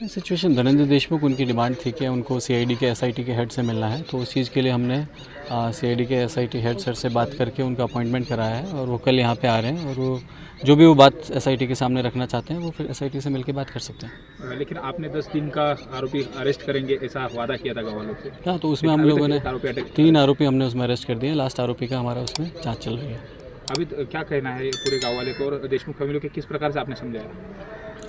Situation Dhananjay Deshmukh उनकी demand थी कि उनको सीआईडी के एसआईटी के हेड से मिलना है। तो उस चीज़ के लिए हमने सीआईडी के एसआईटी हेड सर से बात करके उनका अपॉइंटमेंट कराया है और वो कल यहाँ पे आ रहे हैं और वो जो भी वो बात एसआईटी के सामने रखना चाहते हैं वो फिर एसआईटी से मिलकर बात कर सकते हैं। लेकिन आपने दस दिन का आरोपी अरेस्ट करेंगे ऐसा वादा किया था गाँव वालों से? हाँ तो उसमें हम लोगों ने तीन आरोपी हमने उसमें अरेस्ट कर दिए लास्ट आरोपी का हमारा उसमें जाँच चल रही है। अभी तो क्या कहना है पूरे गाँव वाले को और देशमुख फैमिली को किस प्रकार से आपने समझाया?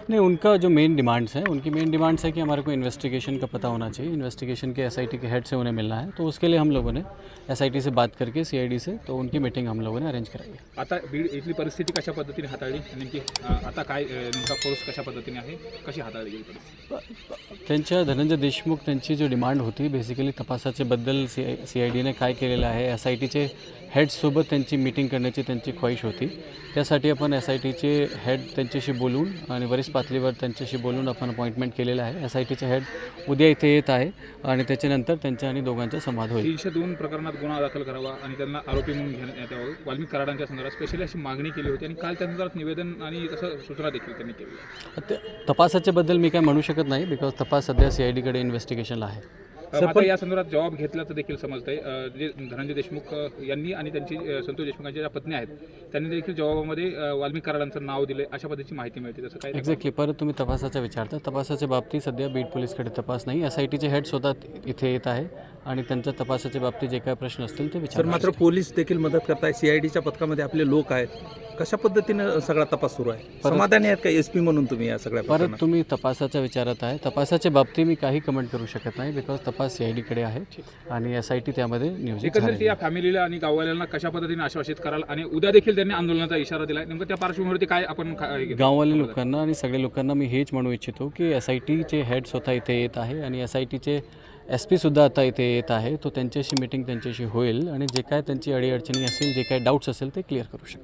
नहीं उनका जो मेन डिमांड्स हैं उनकी मेन डिमांड्स है कि हमारे को इन्वेस्टिगेशन का पता होना चाहिए। इन्वेस्टिगेशन के एसआईटी के हेड से उन्हें मिलना है। तो उसके लिए हम लोगों ने एसआईटी से बात करके सीआईडी से तो उनकी मीटिंग हम लोगों ने अरेंज कराई आता बीड इथली परिस्थिती कशा पद्धतीने हाताळली? नेमकी आता काय नेमका फोर्स कशा पद्धतीने आहे? कशी हाताळली गेली परिस्थिती? त्यांच्या धनंजय देशमुख त्यांची जी डिमांड होती बेसिकली तपासाचे बद्दल सी सी आय डीने काय केलेलं आहे एस आय टीचे हेडसोबत त्यांची मीटिंग करण्याची त्यांची ख्वाहिश होती. त्यासाठी आपण एस आय टीचे हेड त्यांच्याशी बोलून आणि वरिष्ठ पातळीवर त्यांच्याशी बोलून आपण अपॉइंटमेंट केलेलं आहे. एस आय टीचे हेड उद्या इथे येत आहे आणि त्याच्यानंतर त्यांच्या आणि दोघांचा संवाद होईल. तीनशे दोन प्रकरणात गुन्हा दाखल करावा आणि त्यांना आरोपी म्हणून घेण्यात यावं. वाल्मिक कराडांच्या संदर्भात स्पेशली अशी मागणी केली होती आणि काल त्या संदर्भात निवेदन आणि तसं सूचना देखील त्यांनी केली. तपासाच्याबद्दल मी काय म्हणू शकत नाही बिकॉज तपास सध्या सी आय डीकडे इन्व्हेस्टिगेशनला आहे. मात्र या संदर्भात जबाब घेतल्याचं देखील समजतंय. जे धनंजय देशमुख यांनी आणि त्यांची संतोष देशमुखांच्या ज्या पत्नी आहेत त्यांनी देखील जबाबामध्ये वाल्मिक कराडांचं नाव दिले अशा पद्धतीची माहिती मिळते. तसं काय एक्झॅक्टली परत तुम्ही तपासाचा विचारता. तपासाच्या बाबतीत सध्या बीड पोलीसकडे तपास नाही. एस आय टीचे हेड स्वतः इथे येत आहे. आणि त्यांच्या तपासाच्या बाबतीत जे काय प्रश्न असतील ते सर विचार मात्र पोलीस देखील मदत करताय. सीआयडीच्या पथकामध्ये आपले लोक आहेत. कशा पद्धतीनं सगळा तपास सुरू आहे? समाधानी आहेत का एस पी म्हणून तुम्ही या सगळ्या परत? तुम्ही तपासाच्या विचारत आहे. तपासाच्या बाबतीत मी काही कमेंट करू शकत नाही बिकॉज तपास सी आय डीकडे आहे आणि एस आय टी त्यामध्ये नियोजित एकंदरीत या फॅमिलीला आणि गाववाल्यांना कशा पद्धतीने आश्वासित कराल आणि उद्या देखील त्यांनी आंदोलनाचा इशारा दिलाय? नेमकं त्या पार्श्वभूमीवरती काय आपण? गाववाले लोकांना आणि सगळ्या लोकांना मी हेच म्हणू इच्छितो की एस आय टीचे हेड स्वतः इथे येत आहे आणि एस आय टीचे एस पीसुद्धा आता इथे येत आहे. तो त्यांच्याशी मीटिंग त्यांच्याशी होईल आणि जे काय त्यांची अडीअडचणी असेल जे काय डाऊट्स असेल ते क्लिअर करू शकतो.